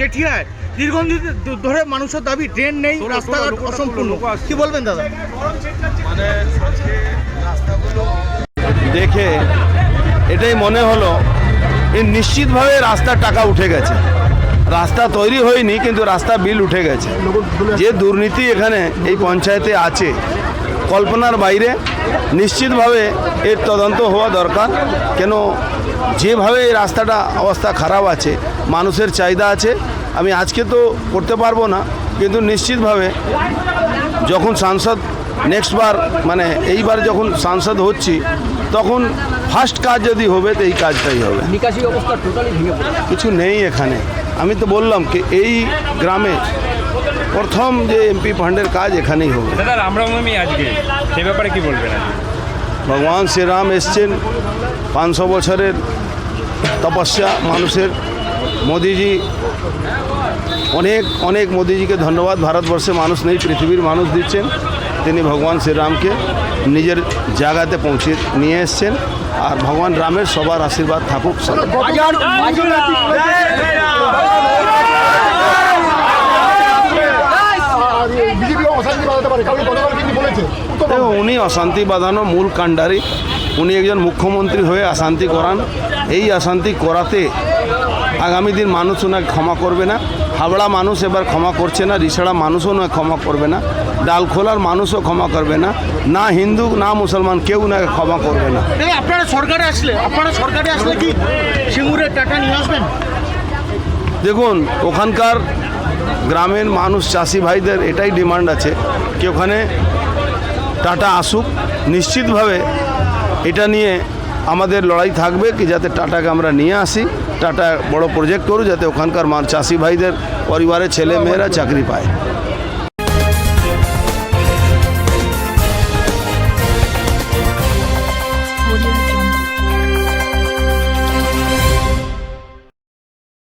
জেঠিয়ায় দীর্ঘদিন ধরে মানুষের দাবি ড্রেন নেই রাস্তাঘাট অসম্পূর্ণ। কি বলবেন দাদা? দেখে এটাই মনে হলো এই নিশ্চিতভাবে রাস্তার টাকা উঠে গেছে। রাস্তা তৈরি হয়নি কিন্তু রাস্তা বিল উঠে গেছে। যে দুর্নীতি এখানে এই পঞ্চায়েতে আছে কল্পনার বাইরে নিশ্চিতভাবে এর তদন্ত হওয়া দরকার। কেন যেভাবে এই রাস্তাটা অবস্থা খারাপ আছে মানুষের চাহিদা আছে আমি আজকে তো করতে পারব না কিন্তু নিশ্চিতভাবে যখন সাংসদ নেক্সট বার মানে এইবার যখন সাংসদ হচ্ছি তখন ফার্স্ট কাজ যদি হবে তো এই কাজটাই হবে। নিকাশি ব্যবস্থা টোটালি ভেঙে কিছু নেই এখানে। আমি তো বললাম কি এই গ্রামে প্রথম যে এমপি ফান্ডের কাজ এখানেই হবে। দাদা আজকে সে ব্যাপারে কি বলবেন আজকে ভগবান শ্রীরাম এসছেন পাঁচশো বছরের তপস্যা মানুষের। মোদিজি অনেক অনেক মোদিজিকে ধন্যবাদ। ভারতবর্ষে মানুষ নেই পৃথিবীর মানুষ দিচ্ছেন। তিনি ভগবান শ্রীরামকে নিজের জায়গাতে পৌঁছে নিয়ে এসছেন। আর ভগবান রামের সবার আশীর্বাদ থাকুক দেখো উনি অশান্তি বাঁধানো মূল কাণ্ডারি। উনি একজন মুখ্যমন্ত্রী হয়ে অশান্তি করান। এই অশান্তি করাতে আগামী দিন মানুষ ওনাকে ক্ষমা করবে না। হাবড়া মানুষ এবার ক্ষমা করছে না রিসাড়া মানুষও নয় ক্ষমা করবে না। ডালখোলার মানুষও ক্ষমা করবে না। না হিন্দু না মুসলমান কেউ না ক্ষমা করবে না। আপনারা সরকারে আসলে আপনারা সরকারে আসলে কি সিঙ্গুরের টাকা নিয়ে আসবেন? দেখুন ওখানকার গ্রামের মানুষ চাষি ভাইদের এটাই ডিমান্ড আছে। কি ওখানে টাটা আসুক। নিশ্চিতভাবে এটা নিয়ে আমাদের লড়াই থাকবে কি যাতে টাটাকে আমরা নিয়ে আসি। টাটা বড় প্রজেক্ট করুক যাতে ওখানকার চাষি ভাইদের পরিবারের ছেলে মেয়েরা চাকরি পায়।